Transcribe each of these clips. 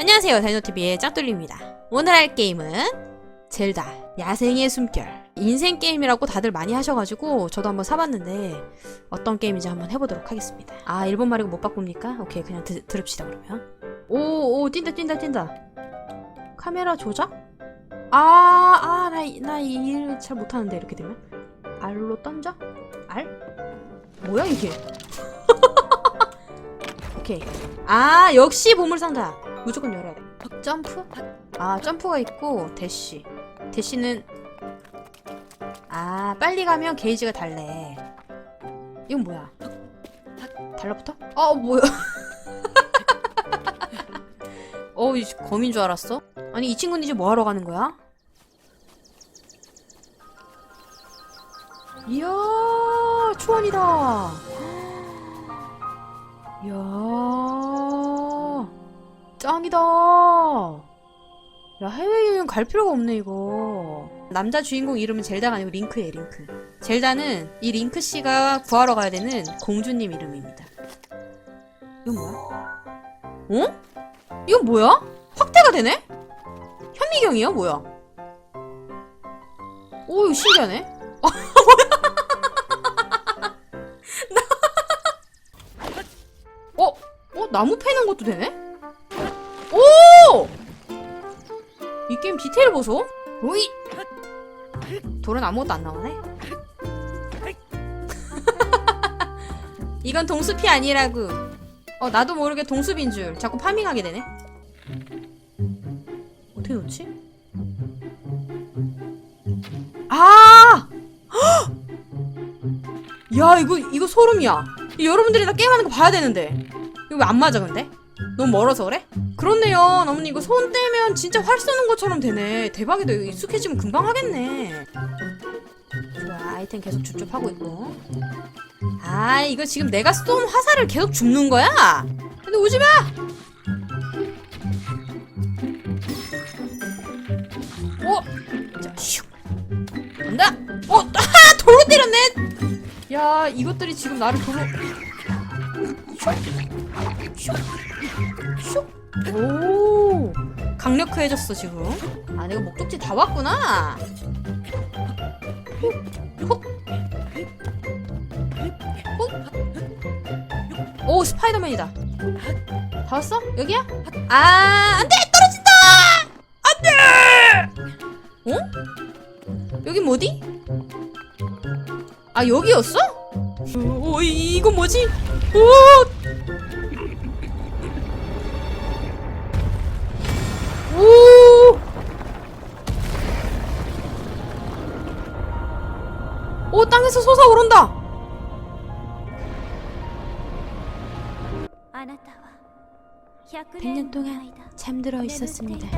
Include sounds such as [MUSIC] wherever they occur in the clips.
안녕하세요 다이노TV의 짝돌리입니다. 오늘 할 게임은 젤다 야생의 숨결. 인생 게임이라고 다들 많이 하셔가지고 저도 한번 사봤는데 어떤 게임인지 한번 해보도록 하겠습니다. 아 일본 말이고 못 바꿉니까? 오케이 그냥 드, 들읍시다 그러면. 오오 뛴다 뛴다 뛴다. 카메라 조작? 아아나나이 일을 잘 못하는데 이렇게 되면? 알로 던져? 알? 뭐야 이게? [LAUGHS] 오케이. 아 역시 보물상자 무조건 열어야 돼. 점프? 아 점프가 있고 대쉬. 대쉬는 아 빨리 가면 게이지가 달래. 이건 뭐야? 달라붙어? 어 뭐야? [LAUGHS] 어이 검인 줄 알았어? 아니 이 친구는 이제 뭐 하러 가는 거야? 이야 초원이다. [GASPS] 이야 짱이다 야 해외 여행 갈 필요가 없네 이거 남자 주인공 이름은 젤다가 아니고 링크예요 링크 젤다는 이 링크 씨가 구하러 가야 되는 공주님 이름입니다 이건 뭐야? 어? 이건 뭐야? 확대가 되네? 현미경이야 뭐야? 오 이거 신기하네 [LAUGHS] 어? 어? 나무 패는 것도 되네? 게임 디테일 보소? 오이! 돌은 아무것도 안 나오네? [LAUGHS] 이건 동숲이 아니라고. 어, 나도 모르게 동숲인 줄. 자꾸 파밍하게 되네. 어떻게 놓지? 아! 헉! [GASPS] 야, 이거, 이거 소름이야. 여러분들이 다 게임하는 거 봐야 되는데. 이거 왜 안 맞아, 근데? 너무 멀어서 그래? 그렇네요. 나무님 이거 손 떼면 진짜 활 쏘는 것처럼 되네. 대박이다. 이거 익숙해지면 금방 하겠네. 좋아, 아이템 계속 줍줍하고 있고. 아, 이거 지금 내가 쏜 화살을 계속 줍는 거야? 근데 오지 마! 어? 자, 슉. 간다! 어, 아, 돌로 때렸네! 야, 이것들이 지금 나를 돌로. 슉! 오! 강력해졌어, 지금. 아, 내가 목적지 다 왔구나! 오, 스파이더맨이다. 다 왔어? 여기야? 아, 안 돼! 떨어진다! 안 돼! 어? 여긴 뭐디? 아, 여기였어? 오, 오, 이- 이건 뭐지? 오! 땅에서 솟아오른다. 백년 동안 잠들어 있었습니다.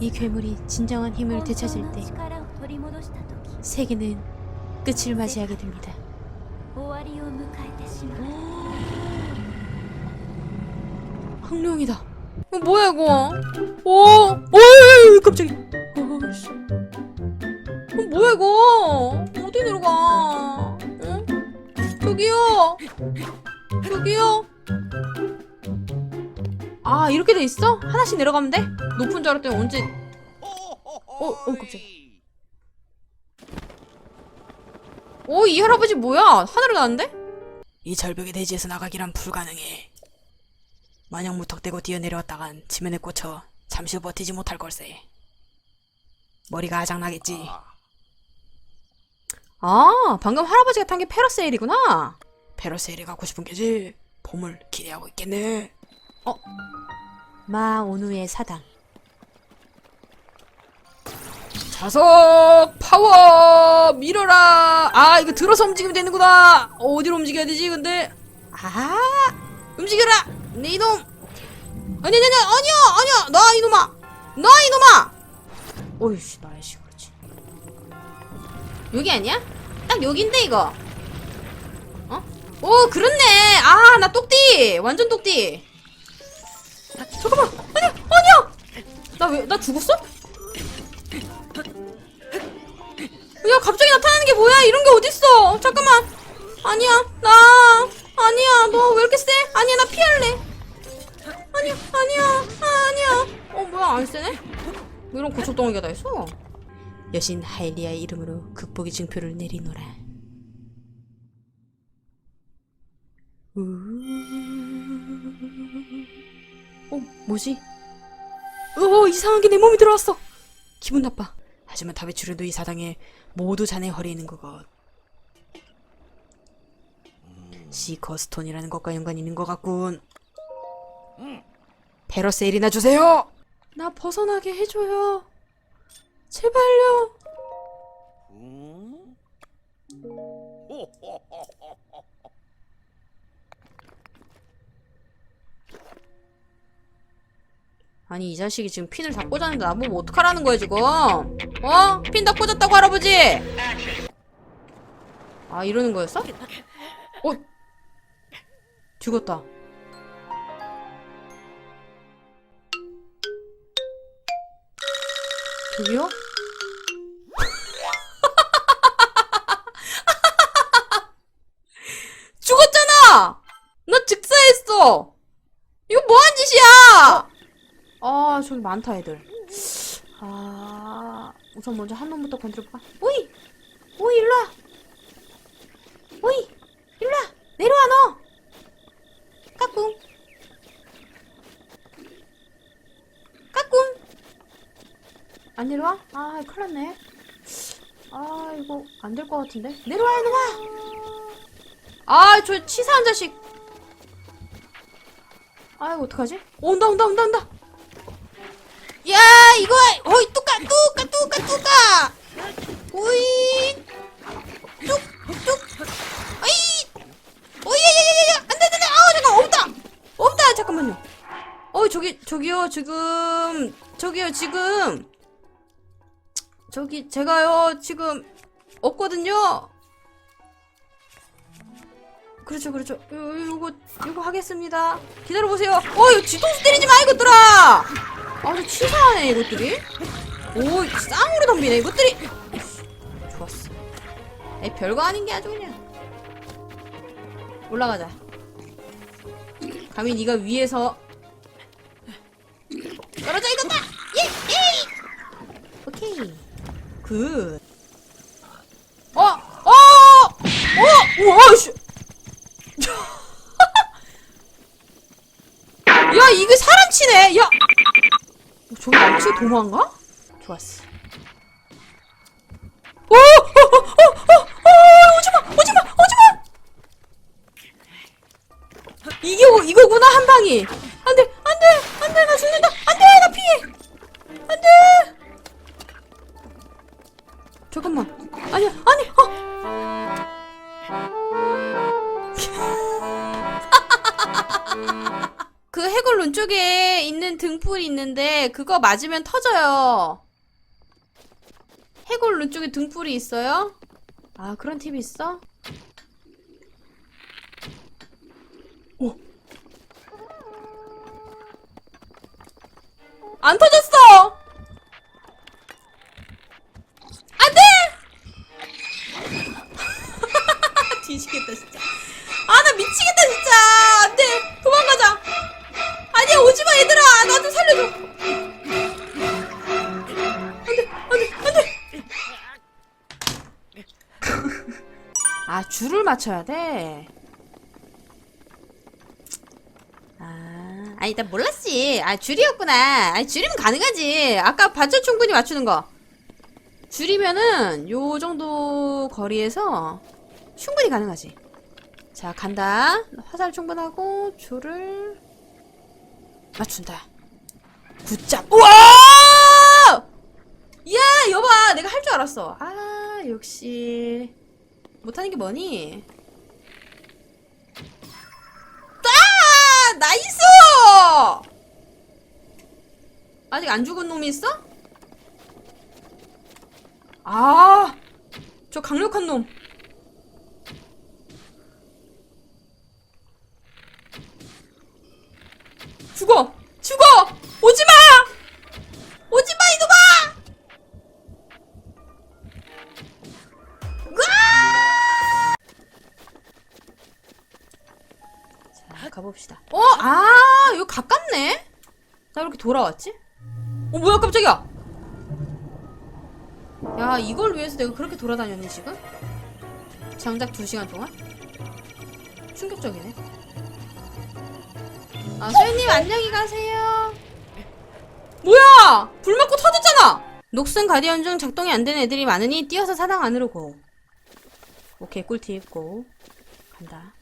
이 괴물이 진정한 힘을 되찾을 때 세계는 끝을 맞이하게 됩니다. 흥룡이다. 뭐야 이거? 어? 오, 오, 깜짝이. 오, 씨. 어, 뭐야 이거? 어디 내려가? 어? 저기요. 저기요. 아 이렇게 돼 있어? 하나씩 내려가면 돼? 높은 줄 알았더니 언제? 어, 어, 깜짝이야. 오, 이 할아버지 뭐야? 하늘을 나는데? 이 절벽의 대지에서 나가기란 불가능해. 마냥 무턱대고 뛰어내려왔다간 지면에 꽂혀 잠시 버티지 못할 걸세. 머리가 아작나겠지. 아, 방금 할아버지가 탄 게 페러세일이구나. 페러세일에 가고 싶은 게지. 봄을 기대하고 있겠네. 어? 마 오누의 사당. 자석 파워 밀어라. 아 이거 들어서 움직이면 되는구나. 어, 어디로 움직여야 되지? 근데 아 움직여라. 내 이놈. 아니 아니 아니 아니야 아니야 나 이놈아 나 이놈아. 나이씨 그렇지. 여기 아니야? 딱 여긴데 이거. 어? 오 그렇네. 아 나 똑띠 완전 똑띠. 잠깐만 아니야 아니야. 나 왜 나 죽었어? 야 갑자기 나타나는 게 뭐야 이런 게 어딨어 잠깐만 아니야 나 아니야, 너 왜 이렇게 세? 아니야, 나 피할래. 아니야, 아니야, 아, 아니야. 어, 뭐야, 안 세네? 뭐 이런 고초덩이가 다 있어? 여신 하일리아의 이름으로 극복의 증표를 내리노라. 우... 어, 뭐지? 어, 이상한 게내 몸에 들어왔어. 기분 나빠. 하지만 답의 출현도 이 사당에 모두 자네 허리에 있는 거것. 시커스톤이라는 것과 연관이 있는 것 같군. 페러세일이나 주세요. 나 벗어나게 해줘요. 제발요. 아니 이 자식이 지금 핀을 다 꽂았는데 나보고 어떡하라는 거야 지금 어? 핀 다 꽂았다고 할아버지 아 이러는 거였어? 어? 죽었다 저기요? 아, 저기 많다, 애들. 아, 우선 먼저 한 놈부터 건드려볼까? 오이! 오이, 일로와! 오이! 일로와! 내려와, 너! 까꿍! 까꿍! 안 내려와? 아, 큰일 났네. 아, 이거 안 될 것 같은데? 내려와, 이놈아! 아, 저 치사한 자식! 아이고, 어떡하지? 온다, 온다, 온다, 온다! 야 이거 어이 뚜까 뚜까 뚜까 뚜까. 오이. 뚝뚝. 어이. 오이야야야야 안돼 안돼 아우 잠깐 없다. 없다 잠깐만요. 어 저기 저기요 지금. 저기요 지금. 저기 제가요 지금 없거든요. 그렇죠 그렇죠. 요, 요거 요거 하겠습니다. 기다려보세요. 어 이거 뒤통수 때리지 마 이것들아 아주 치사하네 이것들이 오 쌍으로 덤비네 이것들이 좋았어 에 별거 아닌 게 아주 그냥 올라가자 감히 네가 위에서 떨어져 이건다 예! 예! 오케이 굿 어! 어! 어! 우와 씨 [LAUGHS] 야 이게 사람 치네 야 어, 저기 남치 도망가? 좋았어. 오! 어, 어, 어, 어, 어, 오지마! 오지마! 오지마! 이게, 오- 이거구나, 한 방이. 안 돼! 안 돼! 안 돼! 나 죽는다! 안 돼! 나 피해! 안 돼! 잠깐만. 아니야, 아니, 어! [LAUGHS] 그 해골룬 쪽에 있는 등불이 있는데 그거 맞으면 터져요. 해골룬 쪽에 등불이 있어요? 아 그런 팁이 있어? 오. 안 터졌어! 맞춰야 돼 아, 아니 나 몰랐지 아 줄이었구나 아니 줄이면 가능하지 아까 봤죠 충분히 맞추는 거 줄이면은 요 정도 거리에서 충분히 가능하지 자 간다 화살 충분하고 줄을 맞춘다. 굿잡. 우와! 야, 여봐. 내가 할 줄 알았어. 아, 역시. 못하는 게 뭐니? 아! 나이스! 아직 안 죽은 놈이 있어? 아, 저 강력한 놈. 죽어! 죽어! 오지마, 가봅시다. 어, 아, 여기 가깝네? 나 이렇게 돌아왔지? 어, 뭐야, 깜짝이야! 야, 이걸 위해서 내가 그렇게 돌아다녔니, 지금? 장작 2시간 동안? 충격적이네. 아, 소희님 안녕히 가세요. 뭐야! 불 맞고 터졌잖아! 녹슨 가디언 중 작동이 안 되는 애들이 많으니 뛰어서 사당 안으로 고. 오케이, 꿀팁 고. 간다.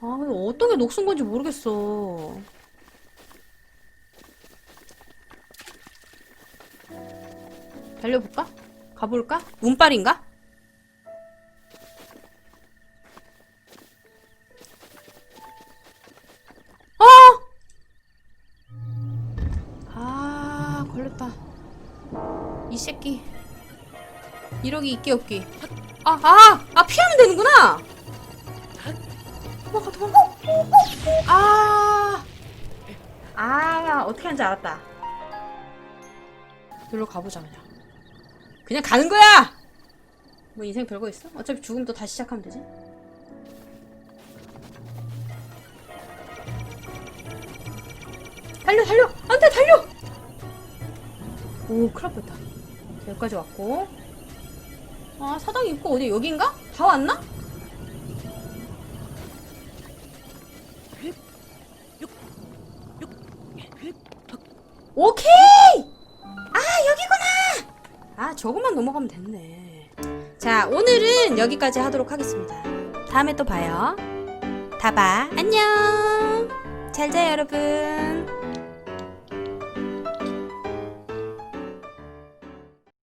아, 어떤 게 녹슨 건지 모르겠어. 달려볼까? 가볼까? 운빨인가? 어! 아, 걸렸다. 이 새끼. 이러기 있기 없기. 아, 아! 아, 피하면 되는구나! 도망가, 도망가. 아! 아, 어떻게 하는지 알았다. 여기로 가보자, 그냥. 그냥 가는 거야! 뭐 인생 별거 있어? 어차피 또 다시 시작하면 되지. 달려, 달려! 안 돼, 달려! 오, 큰일 날 뻔했다. 여기까지 왔고. 아, 사당 입구 어디, 여긴가? 다 왔나? 오케이! 아, 여기구나! 아, 저것만 넘어가면 됐네. 자, 오늘은 여기까지 하도록 하겠습니다. 다음에 또 봐요. 다봐. 안녕! 잘 자요, 여러분.